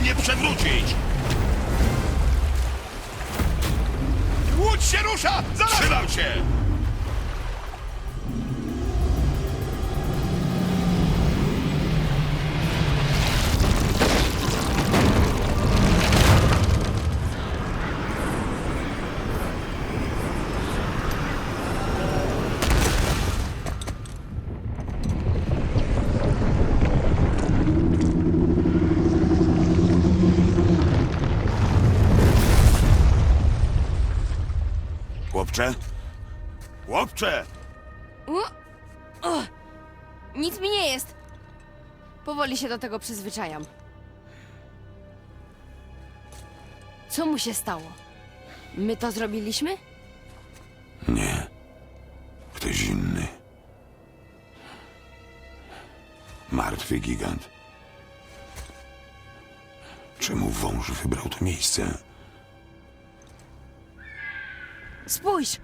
nie przewrócić! Łódź się rusza! Zaraz! Trzymał się! Nic mi nie jest. Powoli się do tego przyzwyczajam. Co mu się stało? My to zrobiliśmy? Nie. Ktoś inny. Martwy gigant. Czemu wąż wybrał to miejsce? Spójrz!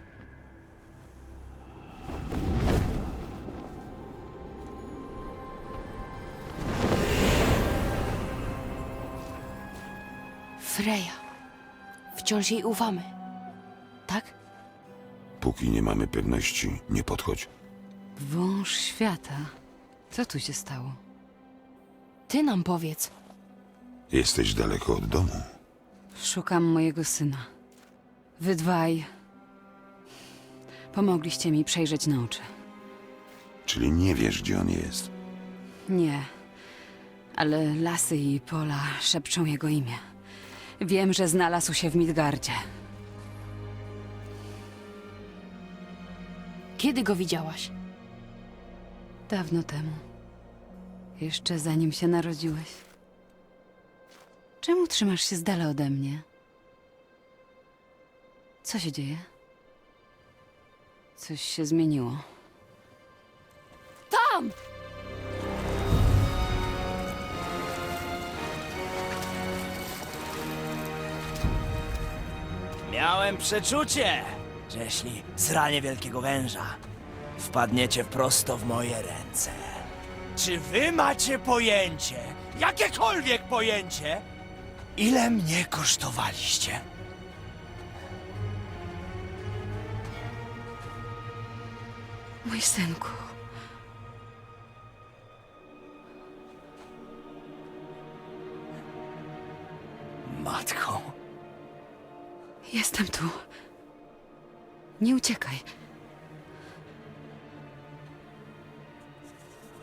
Wciąż jej ufamy. Tak? Póki nie mamy pewności, nie podchodź. Wąż świata. Co tu się stało? Ty nam powiedz. Jesteś daleko od domu. Szukam mojego syna. Wy dwaj. Pomogliście mi przejrzeć na oczy. Czyli nie wiesz, gdzie on jest. Nie. Ale lasy i pola szepczą jego imię. Wiem, że znalazł się w Midgardzie. Kiedy go widziałaś? Dawno temu. Jeszcze zanim się narodziłeś. Czemu trzymasz się z dala ode mnie? Co się dzieje? Coś się zmieniło. Tam! Miałem przeczucie, że jeśli zranię wielkiego węża, wpadniecie prosto w moje ręce. Czy wy macie pojęcie, jakiekolwiek pojęcie, ile mnie kosztowaliście? Mój synku. Matko, Jestem tu. Nie uciekaj.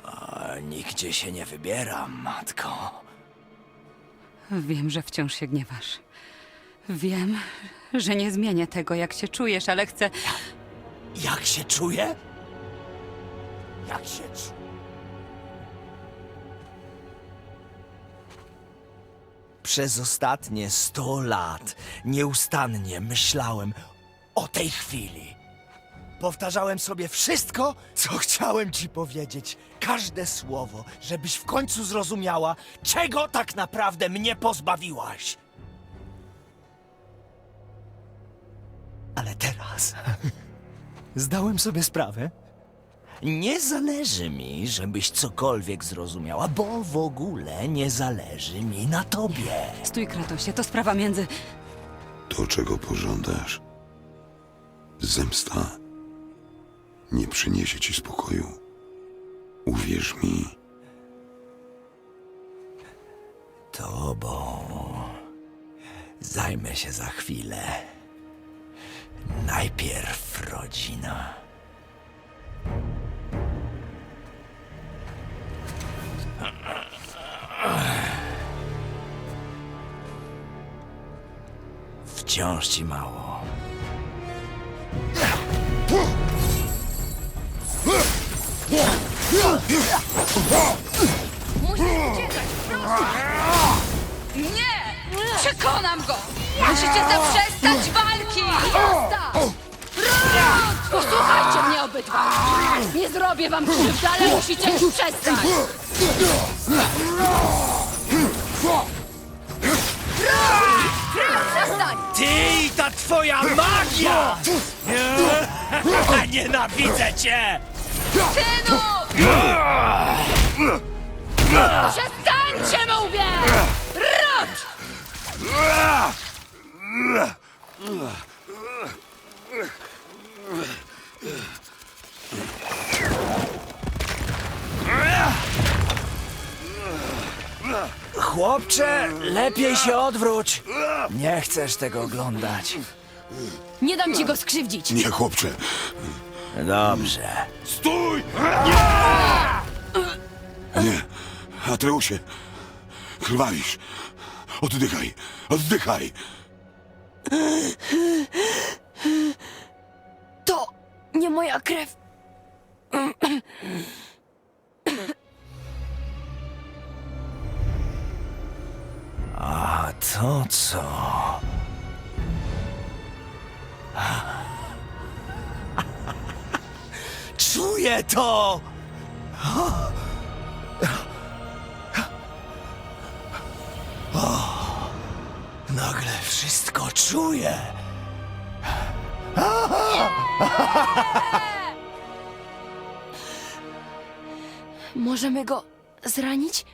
a nigdzie się nie wybieram, matko. Wiem, że wciąż się gniewasz. Wiem, że nie zmienię tego, jak się czujesz, ale chcę. Jak się czuję? Jak się czuję? Przez ostatnie sto lat nieustannie myślałem o tej chwili. Powtarzałem sobie wszystko, co chciałem ci powiedzieć. Każde słowo, żebyś w końcu zrozumiała, czego tak naprawdę mnie pozbawiłaś. Ale teraz zdałem sobie sprawę. Nie zależy mi, żebyś cokolwiek zrozumiała, bo w ogóle nie zależy mi na tobie. Stój, Kratosie, to sprawa między. To, czego pożądasz. Zemsta nie przyniesie ci spokoju. Uwierz mi, Tobą zajmę się za chwilę. Najpierw rodzina. Wciąż ci mało. Musisz uciekać! Nie! Przekonam go! Musicie zaprzestać walki! Jazda! Posłuchajcie mnie obydwaj! Nie zrobię wam krzywdy, ale musicie już przestać! Ty i ta twoja magia! Nie! Nienawidzę cię! Synu! Przestańcie, mówię! Rot! Chłopcze, lepiej się odwróć. Nie chcesz tego oglądać. Nie dam ci go skrzywdzić. Nie, chłopcze. Dobrze. Stój! Nie! Atreusie! Krwawisz! Oddychaj! Oddychaj! To co? Czuję to! Nagle wszystko czuję. Możemy go zranić?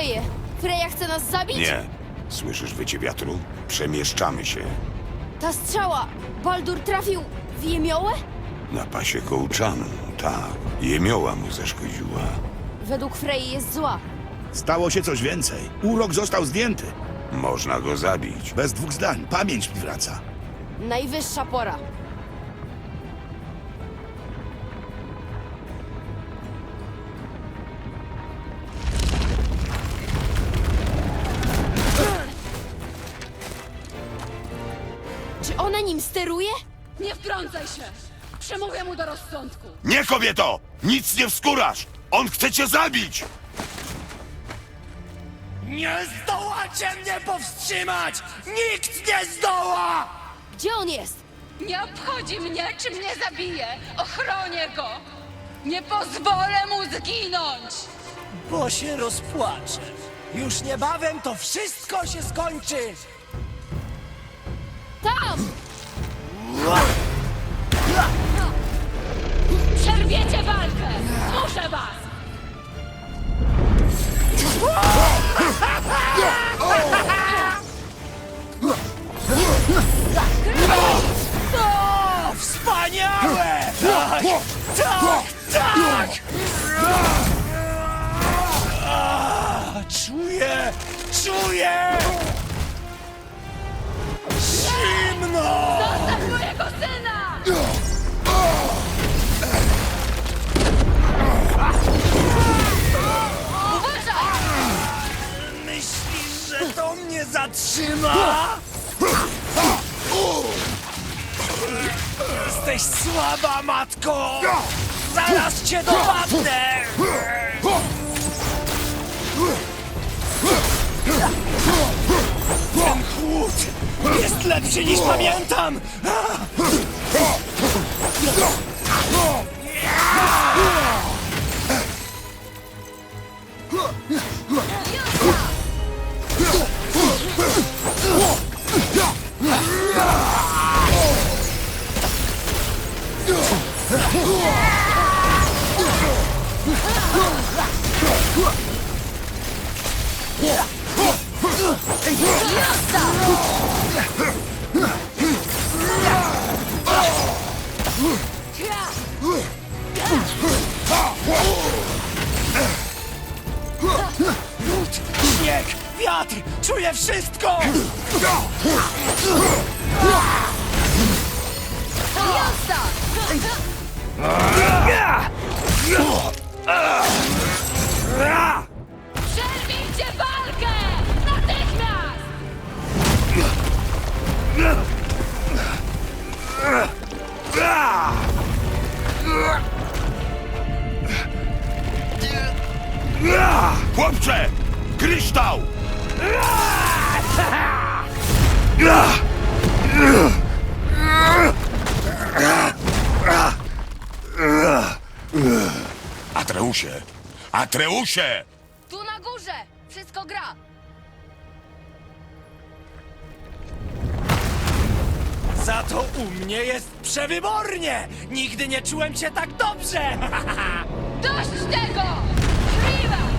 Dzieje? Freya chce nas zabić? Nie. Słyszysz wycie wiatru? Przemieszczamy się. Ta strzała! Baldur trafił w jemiołę? Na pasie kołczanu, tak. Jemioła mu zaszkodziła. Według Frey jest zła. Stało się coś więcej. Urok został zdjęty. Można go zabić. Bez dwóch zdań. Pamięć mi wraca. Najwyższa pora. Nim steruje? Nie wtrącaj się! Przemówię mu do rozsądku. Nie, kobieto! Nic nie wskórasz! On chce cię zabić! Nie zdołacie mnie powstrzymać! Nikt nie zdoła! Gdzie on jest? Nie obchodzi mnie, czy mnie zabije. Ochronię go. Nie pozwolę mu zginąć. Bo się rozpłaczę. Już niebawem to wszystko się skończy! Tam! Przerwiecie walkę. Muszę was. O, wspaniałe! Tak, tak, tak! Czuję, czuję! Zimno! Mojego syna! Myślisz, że to mnie zatrzyma? Jesteś słaba, matko! Zaraz cię dopadnę! Ten chłód jest lepszy niż pamiętam! Lód, śnieg, wiatr! Czuję wszystko! Jazda! Przerwijcie Chłopcze! Kryształ! Atreusie! Atreusie! Tu na górze! Wszystko gra! Za to u mnie jest przewybornie! Nigdy nie czułem się tak dobrze! Dość tego! Riva!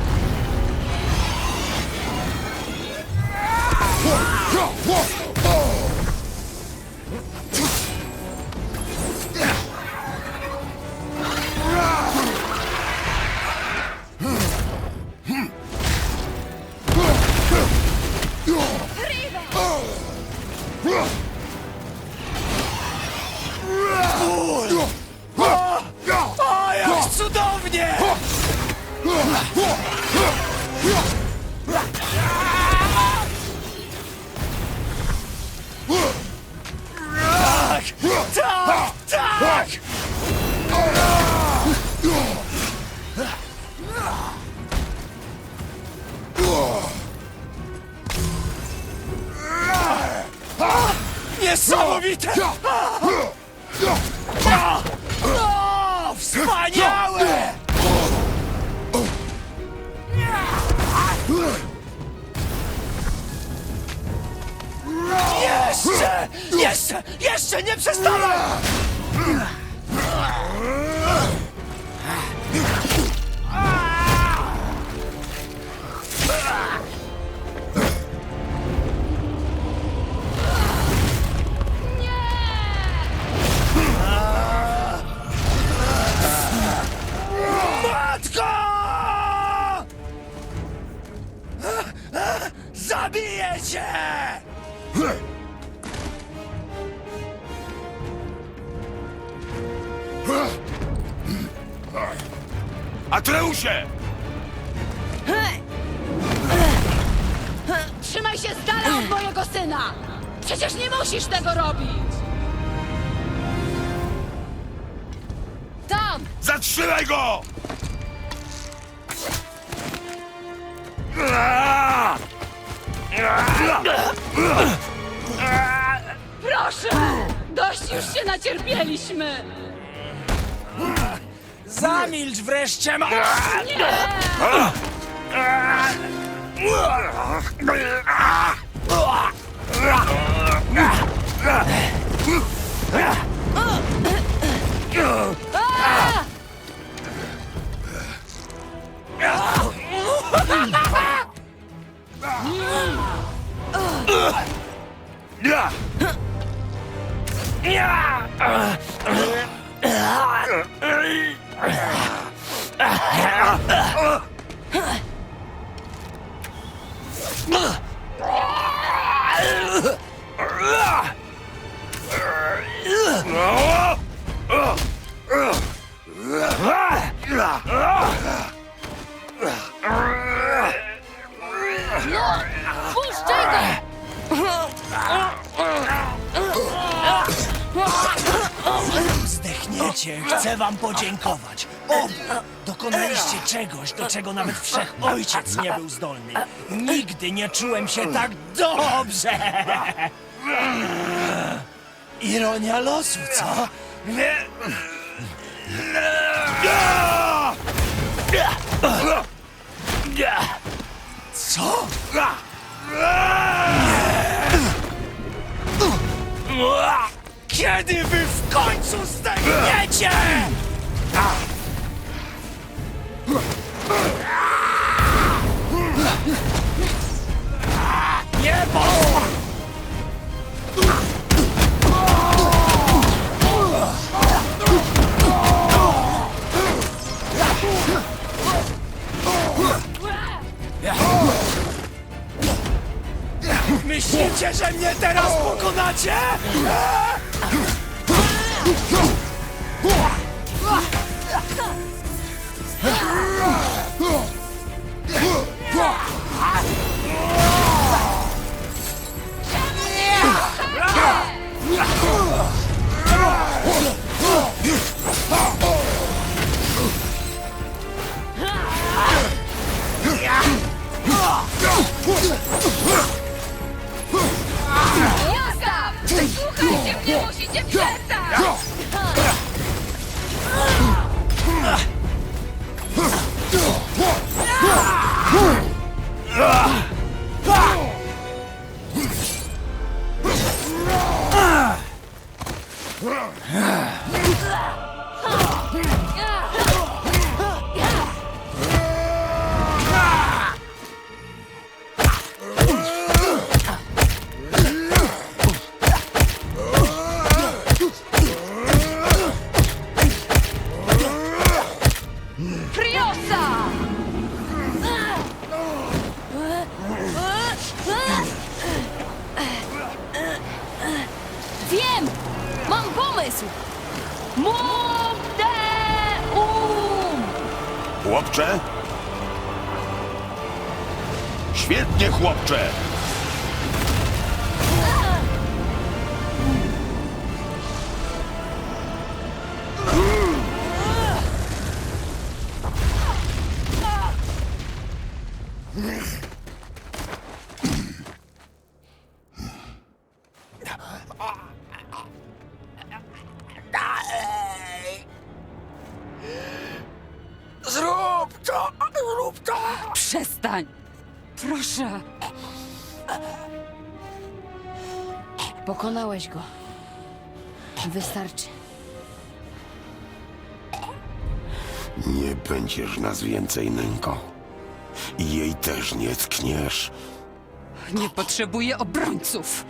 Jeszcze! Jeszcze! Nie przestałem! Matko! Zabiję cię! Atreusie! Trzymaj się z dala od mojego syna! Przecież nie musisz tego robić! Tam! Zatrzymaj go! Proszę! Dość już się nacierpieliśmy! Zamilcz wreszcie, ma... Puszczaj go! Zdechniecie, chcę wam podziękować. Obu dokonaliście czegoś, do czego nawet wszechojciec nie był zdolny. Nigdy nie czułem się tak dobrze. Ironia losu, co? Co? Kiedy wy w końcu zdechniecie? Niebo! Myślicie, że mnie teraz pokonacie? 아. Pomysł! Mudeum! Chłopcze? Świetnie, chłopcze! Pokonałeś go. Wystarczy. Nie będziesz nas więcej nękał. I jej też nie tkniesz. Nie potrzebuję obrońców!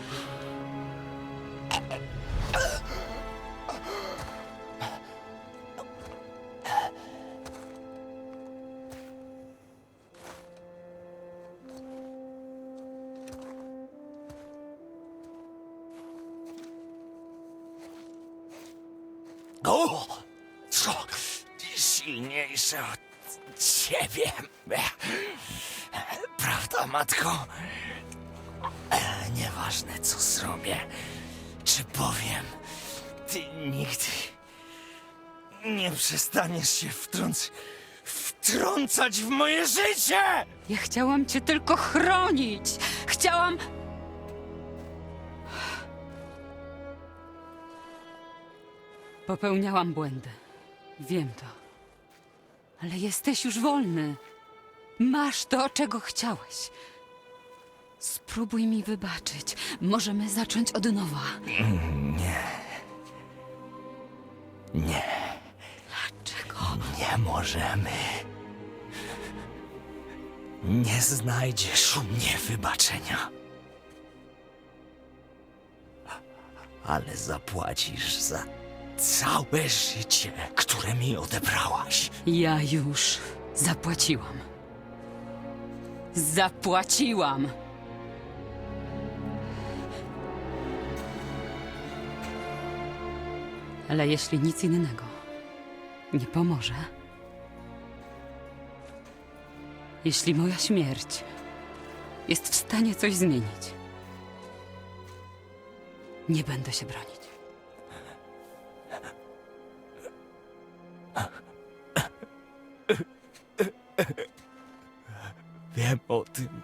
Od ciebie. Prawda, matko? E, Nieważne, co zrobię, czy powiem, ty nigdy nie przestaniesz się wtrąc... wtrącać w moje życie! Ja chciałam cię tylko chronić! Chciałam... Popełniałam błędy. Wiem to. Ale jesteś już wolny. Masz to, czego chciałeś. Spróbuj mi wybaczyć. Możemy zacząć od nowa. Nie, Dlaczego? nie możemy. Nie znajdziesz u mnie wybaczenia. Ale zapłacisz za całe życie, które mi odebrałaś. Ja już zapłaciłam. Zapłaciłam! Ale jeśli nic innego nie pomoże, jeśli moja śmierć jest w stanie coś zmienić, nie będę się bronić. Wiem o tym.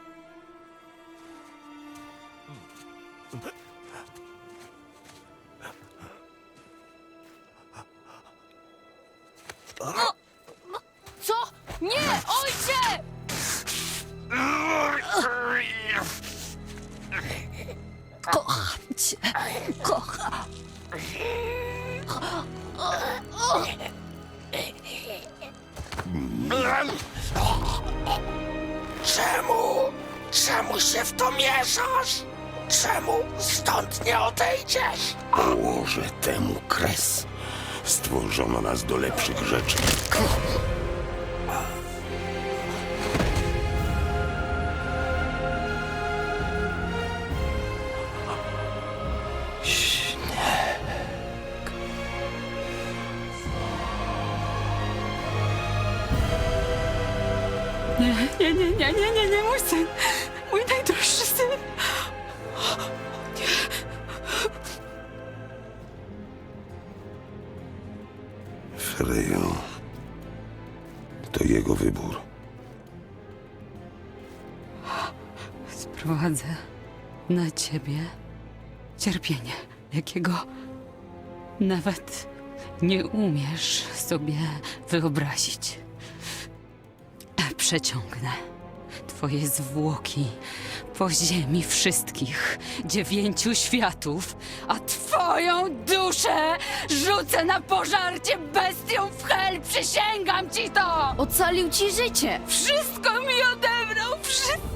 Co? Nie! Ojcze! Kocham cię. Kocham. Czemu? Czemu się w to mieszasz? Czemu stąd nie odejdziesz? Położę temu kres. Stworzono nas do lepszych rzeczy. Nie, nie, nie, nie, nie, nie, mój syn! Mój najdroższy syn! Frejo. To jego wybór. Sprowadzę na ciebie cierpienie, jakiego nawet nie umiesz sobie wyobrazić. Przeciągnę twoje zwłoki po ziemi wszystkich dziewięciu światów, a twoją duszę rzucę na pożarcie bestią w hel, przysięgam ci to! Ocalił ci życie! Wszystko mi odebrał, wszystko!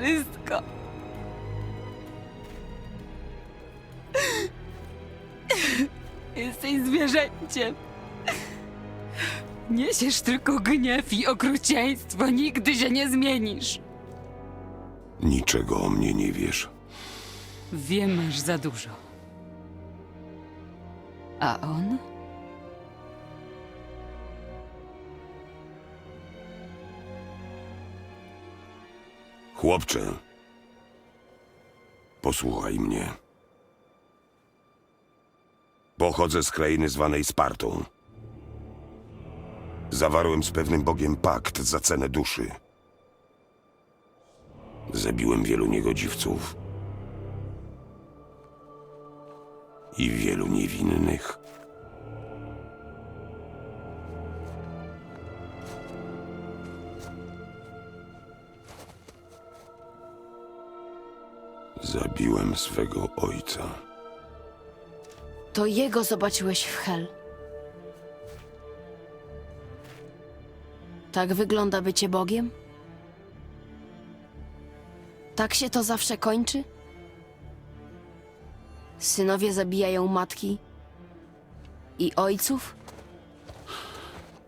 Wszystko. Jesteś zwierzęciem. Niesiesz tylko gniew i okrucieństwo, nigdy się nie zmienisz. Niczego o mnie nie wiesz. Wiem aż za dużo. A on? Chłopcze, posłuchaj mnie. Pochodzę z krainy zwanej Spartą. Zawarłem z pewnym bogiem pakt za cenę duszy. Zabiłem wielu niegodziwców. I wielu niewinnych. Zabiłem swego ojca. To jego zobaczyłeś w Hel. Tak wygląda bycie Bogiem? Tak się to zawsze kończy? Synowie zabijają matki i ojców?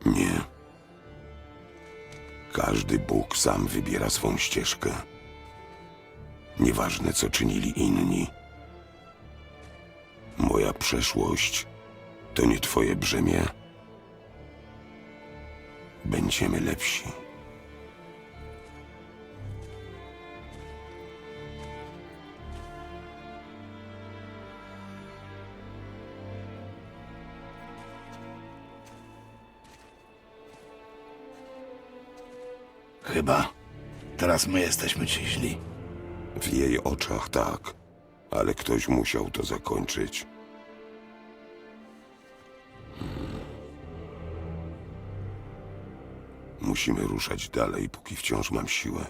Nie. Każdy Bóg sam wybiera swą ścieżkę. Nieważne, co czynili inni. Przeszłość to nie twoje brzemię. Będziemy lepsi. Chyba. Teraz my jesteśmy ci źli. W jej oczach tak, ale ktoś musiał to zakończyć. Musimy ruszać dalej, póki wciąż mam siłę.